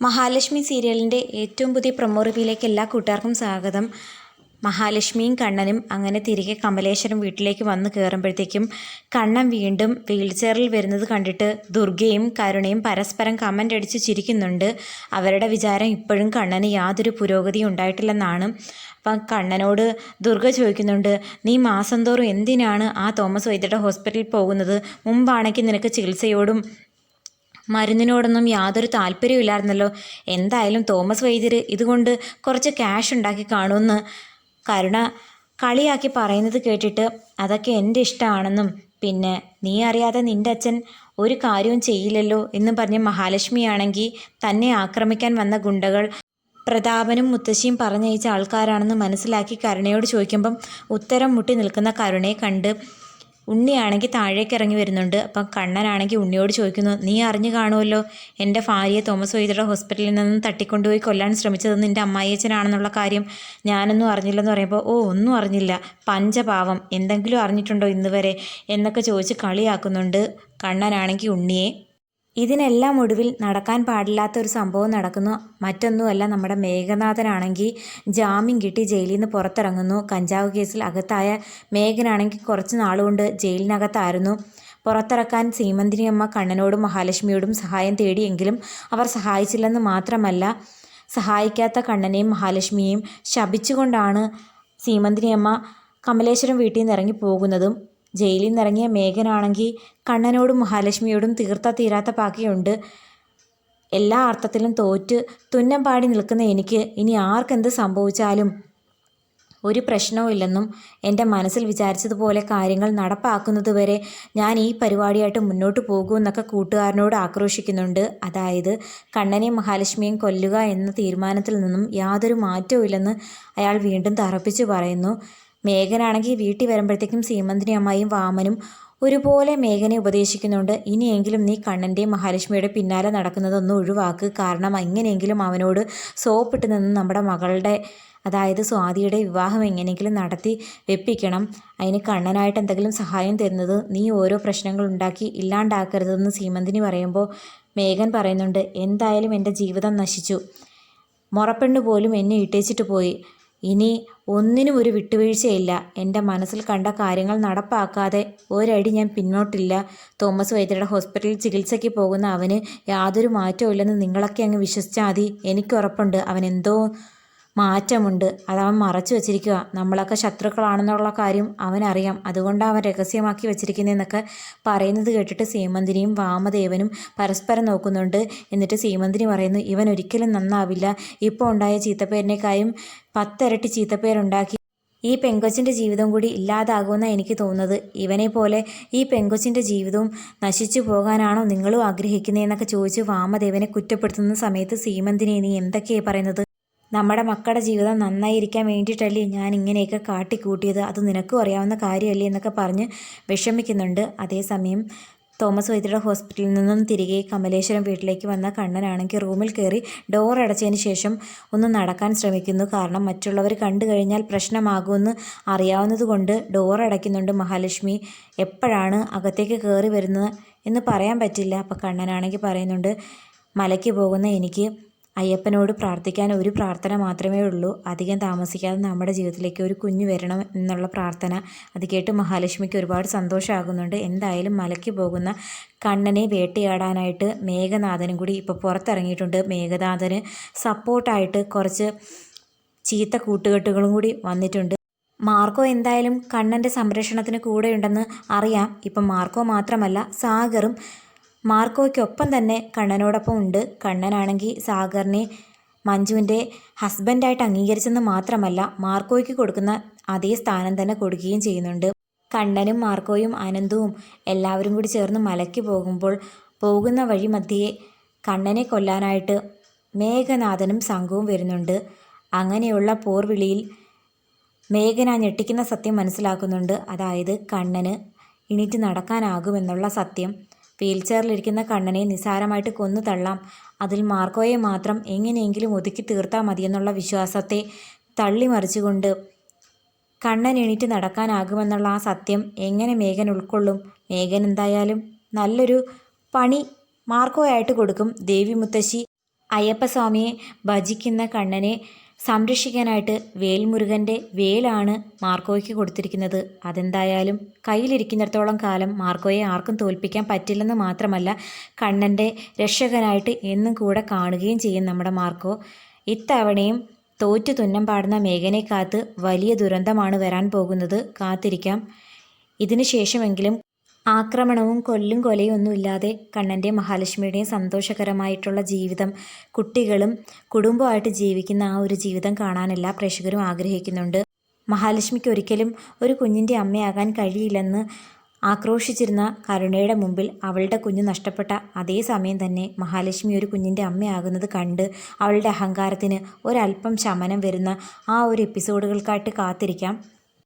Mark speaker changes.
Speaker 1: മഹാലക്ഷ്മി സീരിയലിന്റെ ഏറ്റവും പുതിയ പ്രൊമോ റിവ്യൂയിലേക്ക് എല്ലാ കൂട്ടുകാർക്കും സ്വാഗതം. മഹാലക്ഷ്മിയും കണ്ണനും അങ്ങനെ തിരികെ കമലേശ്വരം വീട്ടിലേക്ക് വന്ന് കയറുമ്പോഴത്തേക്കും കണ്ണൻ വീണ്ടും വീൽ ചെയറിൽ വരുന്നത് കണ്ടിട്ട് ദുർഗയും കരുണയും പരസ്പരം കമന്റ് അടിച്ച് ചിരിക്കുന്നുണ്ട്. അവരുടെ വിചാരം ഇപ്പോഴും കണ്ണന് യാതൊരു പുരോഗതിയും ഉണ്ടായിട്ടില്ലെന്നാണ്. അപ്പം കണ്ണനോട് ദുർഗ ചോദിക്കുന്നുണ്ട് നീ മാസം തോറും എന്തിനാണ് ആ തോമസ് വൈദ്യരുടെ ഹോസ്പിറ്റലിൽ പോകുന്നത്? മുമ്പാണെങ്കിൽ നിനക്ക് ചികിത്സയോടും മരുന്നിനോടൊന്നും യാതൊരു താല്പര്യമില്ലായിരുന്നല്ലോ എന്തായാലും തോമസ് വൈദ്യർ ഇതുകൊണ്ട് കുറച്ച് ക്യാഷ് ഉണ്ടാക്കി കാണുമെന്ന് കരുണ കളിയാക്കി പറയുന്നത് കേട്ടിട്ട് അതൊക്കെ എന്റെ ഇഷ്ടമാണെന്നും പിന്നെ നീ അറിയാതെ നിന്റെ അച്ഛൻ ഒരു കാര്യവും ചെയ്യില്ലല്ലോ എന്നും പറഞ്ഞ് മഹാലക്ഷ്മിയാണെങ്കിൽ തന്നെ ആക്രമിക്കാൻ വന്ന ഗുണ്ടകൾ പ്രതാപനും മുത്തശ്ശിയും പറഞ്ഞയച്ച ആൾക്കാരാണെന്ന് മനസ്സിലാക്കി കരുണയോട് ചോദിക്കുമ്പം ഉത്തരം മുട്ടി നിൽക്കുന്ന കരുണയെ കണ്ട് ഉണ്ണിയാണെങ്കിൽ താഴേക്ക് ഇറങ്ങി വരുന്നുണ്ട്. അപ്പം കണ്ണനാണെങ്കിൽ ഉണ്ണിയോട് ചോദിക്കുന്നു നീ അറിഞ്ഞു കാണുമല്ലോ എന്റെ ഭാര്യയെ തോമസ് വൈദ്യരുടെ ഹോസ്പിറ്റലിൽ നിന്ന് തട്ടിക്കൊണ്ടുപോയി കൊല്ലാൻ ശ്രമിച്ചത് നിന്റെ അമ്മായിയച്ഛനാണെന്നുള്ള കാര്യം ഞാനൊന്നും അറിഞ്ഞില്ലെന്ന് പറയുമ്പോൾ ഓ ഒന്നും അറിഞ്ഞില്ല. പഞ്ചപാവം. എന്തെങ്കിലും അറിഞ്ഞിട്ടുണ്ടോ ഇന്ന് വരെ എന്നൊക്കെ ചോദിച്ച് കളിയാക്കുന്നുണ്ട് കണ്ണനാണെങ്കിൽ ഉണ്ണിയെ. ഇതിനെല്ലാം ഒടുവിൽ നടക്കാൻ പാടില്ലാത്ത ഒരു സംഭവം നടക്കുന്നു. മറ്റൊന്നുമല്ല നമ്മുടെ മേഘനാഥനാണെങ്കിൽ ജാമ്യം കിട്ടി ജയിലിൽ നിന്ന് പുറത്തിറങ്ങുന്നു. കഞ്ചാവ് കേസിൽ അകത്തായ മേഘനാണെങ്കിൽ കുറച്ച് നാളുകൊണ്ട് ജയിലിനകത്തായിരുന്നു. പുറത്തിറക്കാൻ സീമന്തിനിയമ്മ കണ്ണനോടും മഹാലക്ഷ്മിയോടും സഹായം തേടിയെങ്കിലും അവർ സഹായിച്ചില്ലെന്ന് മാത്രമല്ല സഹായിക്കാത്ത കണ്ണനെയും മഹാലക്ഷ്മിയെയും ശപിച്ചുകൊണ്ടാണ് സീമന്തിനിയമ്മ കമലേശ്വരം വീട്ടിൽ നിന്ന് ഇറങ്ങി പോകുന്നതും ജയിലിൽ നിന്നിറങ്ങിയ മേഘനാണെങ്കിൽ കണ്ണനോടും മഹാലക്ഷ്മിയോടും തീർത്ത തീരാത്ത പാക്കിയുണ്ട് എല്ലാ അർത്ഥത്തിലും തോറ്റ് തുന്നം പാടി നിൽക്കുന്ന എനിക്ക് ഇനി ആർക്കെന്ത് സംഭവിച്ചാലും? ഒരു പ്രശ്നവുമില്ലെന്നും എന്റെ മനസ്സിൽ വിചാരിച്ചതുപോലെ കാര്യങ്ങൾ നടപ്പാക്കുന്നതുവരെ ഞാൻ ഈ പരിപാടിയായിട്ട് മുന്നോട്ട് പോകുമെന്നൊക്കെ കൂട്ടുകാരനോട് ആക്രോശിക്കുന്നുണ്ട്. അതായത് കണ്ണനെയും മഹാലക്ഷ്മിയും കൊല്ലുക എന്ന തീരുമാനത്തിൽ നിന്നും യാതൊരു മാറ്റവും അയാൾ വീണ്ടും തറപ്പിച്ചു പറയുന്നു. മേഘനാണെങ്കിൽ വീട്ടിൽ വരുമ്പോഴത്തേക്കും സീമന്തിനി അമ്മായും വാമനും ഒരുപോലെ മേഘനെ ഉപദേശിക്കുന്നുണ്ട്. ഇനിയെങ്കിലും നീ കണ്ണന്റെ മഹാലക്ഷ്മിയുടെ പിന്നാലെ നടക്കുന്നതൊന്നും ഒഴിവാക്ക്. കാരണം എങ്ങനെയെങ്കിലും അവനോട് സോപ്പിട്ട് നിന്ന് നമ്മുടെ മകളുടെ അതായത് സ്വാതിയുടെ വിവാഹം എങ്ങനെയെങ്കിലും നടത്തി വെപ്പിക്കണം. അതിന് കണ്ണനായിട്ട് എന്തെങ്കിലും സഹായം തരുന്നത് നീ ഓരോ പ്രശ്നങ്ങൾ ഉണ്ടാക്കി ഇല്ലാണ്ടാക്കരുതെന്ന് സീമന്തിനി പറയുമ്പോൾ മേഘൻ പറയുന്നുണ്ട് എന്തായാലും എന്റെ ജീവിതം നശിച്ചു. മുറപ്പെണ്ണ് പോലും എന്നെ ഇട്ടേച്ചിട്ട് പോയി. ഇനി ഒന്നിനും ഒരു വിട്ടുവീഴ്ചയില്ല. എന്റെ മനസ്സിൽ കണ്ട കാര്യങ്ങൾ നടപ്പാക്കാതെ ഒരടി ഞാൻ പിന്നോട്ടില്ല. തോമസ് വൈദ്യരുടെ ഹോസ്പിറ്റലിൽ ചികിത്സയ്ക്ക് പോകുന്ന അവന് യാതൊരു മാറ്റവും ഇല്ലെന്ന് നിങ്ങളൊക്കെ അങ്ങ് വിശ്വസിച്ചാൽ മതി. എനിക്കുറപ്പുണ്ട്. അവൻ എന്തോ മാറ്റമുണ്ട്. അതവൻ മറച്ചു വച്ചിരിക്കുക നമ്മളൊക്കെ ശത്രുക്കളാണെന്നുള്ള കാര്യം അവനറിയാം. അതുകൊണ്ടാണ് അവൻ രഹസ്യമാക്കി വെച്ചിരിക്കുന്നതെന്നൊക്കെ പറയുന്നത് കേട്ടിട്ട് സീമന്തിനിയും വാമദേവനും പരസ്പരം നോക്കുന്നുണ്ട്. എന്നിട്ട് സീമന്തിനി പറയുന്നു ഇവൻ ഒരിക്കലും നന്നാവില്ല. ഇപ്പോൾ ഉണ്ടായ ചീത്തപ്പേരിനേക്കായും പത്തിരട്ടി ചീത്തപ്പേരുണ്ടാക്കി. ഈ പെങ്കൊച്ചിന്റെ ജീവിതം കൂടി ഇല്ലാതാകുമെന്നാണ് എനിക്ക് തോന്നുന്നത്. ഇവനെ പോലെ ഈ പെങ്കൊച്ചിന്റെ ജീവിതവും നശിച്ചു പോകാനാണോ നിങ്ങളും ആഗ്രഹിക്കുന്നതെന്നൊക്കെ ചോദിച്ച് വാമദേവനെ കുറ്റപ്പെടുത്തുന്ന സമയത്ത് സീമന്തിനെ നീ എന്തൊക്കെയാണ് പറയുന്നത്? നമ്മുടെ മക്കളുടെ ജീവിതം നന്നായിരിക്കാൻ വേണ്ടിയിട്ടല്ലേ ഞാൻ ഇങ്ങനെയൊക്കെ കാട്ടിക്കൂട്ടിയത്? അത് നിനക്കും അറിയാവുന്ന കാര്യമല്ലേ എന്നൊക്കെ പറഞ്ഞ് വിഷമിക്കുന്നുണ്ട്. അതേസമയം തോമസ് വൈദ്യരുടെ ഹോസ്പിറ്റലിൽ നിന്നും തിരികെ കമലേശ്വരം വീട്ടിലേക്ക് വന്ന കണ്ണനാണെങ്കിൽ റൂമിൽ കയറി ഡോർ അടച്ചതിന് ശേഷം ഒന്ന് നടക്കാൻ ശ്രമിക്കുന്നു. കാരണം മറ്റുള്ളവർ കണ്ടു കഴിഞ്ഞാൽ പ്രശ്നമാകുമെന്ന് അറിയാവുന്നതുകൊണ്ട് ഡോർ അടയ്ക്കുന്നുണ്ട്. മഹാലക്ഷ്മി എപ്പോഴാണ് അകത്തേക്ക് കയറി വരുന്നത്? എന്ന് പറയാൻ പറ്റില്ല. അപ്പോൾ കണ്ണനാണെങ്കിൽ പറയുന്നുണ്ട് മലയ്ക്ക് പോകുന്ന എനിക്ക് അയ്യപ്പനോട് പ്രാർത്ഥിക്കാൻ ഒരു പ്രാർത്ഥന മാത്രമേ ഉള്ളൂ. അധികം താമസിക്കാതെ നമ്മുടെ ജീവിതത്തിലേക്ക് ഒരു കുഞ്ഞു വരണം എന്നുള്ള പ്രാർത്ഥന. അത് കേട്ട് മഹാലക്ഷ്മിക്ക് ഒരുപാട് സന്തോഷമാകുന്നുണ്ട് എന്തായാലും മലയ്ക്ക് പോകുന്ന കണ്ണനെ വേട്ടയാടാനായിട്ട് മേഘനാഥനും കൂടി ഇപ്പോൾ പുറത്തിറങ്ങിയിട്ടുണ്ട്. മേഘനാഥന് സപ്പോർട്ടായിട്ട് കുറച്ച് ചീത്ത കൂട്ടുകെട്ടുകളും കൂടി വന്നിട്ടുണ്ട്. മാർക്കോ എന്തായാലും കണ്ണന്റെ സംരക്ഷണത്തിന് കൂടെയുണ്ടെന്ന് അറിയാം. ഇപ്പം മാർക്കോ മാത്രമല്ല സാഗറും മാർക്കോയ്ക്കൊപ്പം തന്നെ കണ്ണനോടൊപ്പം ഉണ്ട്. കണ്ണനാണെങ്കിൽ സാഗറിനെ മഞ്ജുവിന്റെ ഹസ്ബൻഡായിട്ട് അംഗീകരിച്ചെന്ന് മാത്രമല്ല മാർക്കോയ്ക്ക് കൊടുക്കുന്ന അതേ സ്ഥാനം തന്നെ കൊടുക്കുകയും ചെയ്യുന്നുണ്ട്. കണ്ണനും മാർക്കോയും അനന്തവും എല്ലാവരും കൂടി ചേർന്ന് മലയ്ക്ക് പോകുമ്പോൾ പോകുന്ന വഴി മധ്യേ കണ്ണനെ കൊല്ലാനായിട്ട് മേഘനാഥനും സംഘവും വരുന്നുണ്ട്. അങ്ങനെയുള്ള പോർവിളിയിൽ മേഘന ഞെട്ടിക്കുന്ന സത്യം മനസ്സിലാക്കുന്നുണ്ട്. അതായത് കണ്ണന് എണീറ്റ് നടക്കാനാകുമെന്നുള്ള സത്യം വീൽ ചെയറിലിരിക്കുന്ന കണ്ണനെ നിസാരമായിട്ട് കൊന്നു തള്ളാം. അതിൽ മാർക്കോയെ മാത്രം എങ്ങനെയെങ്കിലും ഒതുക്കി തീർത്താൽ മതിയെന്നുള്ള വിശ്വാസത്തെ തള്ളിമറിച്ചുകൊണ്ട് കണ്ണൻ എണീറ്റ് നടക്കാനാകുമെന്നുള്ള ആ സത്യം എങ്ങനെ മേഘൻ ഉൾക്കൊള്ളും? മേഘൻ എന്തായാലും നല്ലൊരു പണി മാർക്കോയായിട്ട് കൊടുക്കും. ദേവി മുത്തശ്ശി അയ്യപ്പസ്വാമിയെ ഭജിക്കുന്ന കണ്ണനെ സംരക്ഷിക്കാനായിട്ട് വേൽമുരുകന്റെ വേലാണ് മാർക്കോയ്ക്ക് കൊടുത്തിരിക്കുന്നത്. അതെന്തായാലും കയ്യിലിരിക്കുന്നിടത്തോളം കാലം മാർക്കോയെ ആർക്കും തോൽപ്പിക്കാൻ പറ്റില്ലെന്ന് മാത്രമല്ല കണ്ണന്റെ രക്ഷകനായിട്ട് എന്നും കൂടെ കാണുകയും ചെയ്യും നമ്മുടെ മാർക്കോ. ഇത്തവണയും തോറ്റു തുന്നം പാടുന്ന മേഘനെ കാത്ത് വലിയ ദുരന്തമാണ് വരാൻ പോകുന്നത്. കാത്തിരിക്കാം. ഇതിനു ശേഷമെങ്കിലും ആക്രമണവും കൊല്ലും കൊലയും ഒന്നുമില്ലാതെ കണ്ണന്റെയും മഹാലക്ഷ്മിയുടെയും സന്തോഷകരമായിട്ടുള്ള ജീവിതം കുട്ടികളും കുടുംബമായിട്ട് ജീവിക്കുന്ന ആ ഒരു ജീവിതം കാണാൻ എല്ലാ പ്രേക്ഷകരും ആഗ്രഹിക്കുന്നുണ്ട്. മഹാലക്ഷ്മിക്ക് ഒരിക്കലും ഒരു കുഞ്ഞിന്റെ അമ്മയാകാൻ കഴിയില്ലെന്ന് ആക്രോശിച്ചിരുന്ന കരുണയുടെ മുമ്പിൽ അവളുടെ കുഞ്ഞ് നഷ്ടപ്പെട്ട അതേ സമയം തന്നെ മഹാലക്ഷ്മി ഒരു കുഞ്ഞിന്റെ അമ്മയാകുന്നത് കണ്ട് അവളുടെ അഹങ്കാരത്തിന് ഒരല്പം ശമനം വരുന്ന ആ ഒരു എപ്പിസോഡുകൾക്കായിട്ട് കാത്തിരിക്കാം.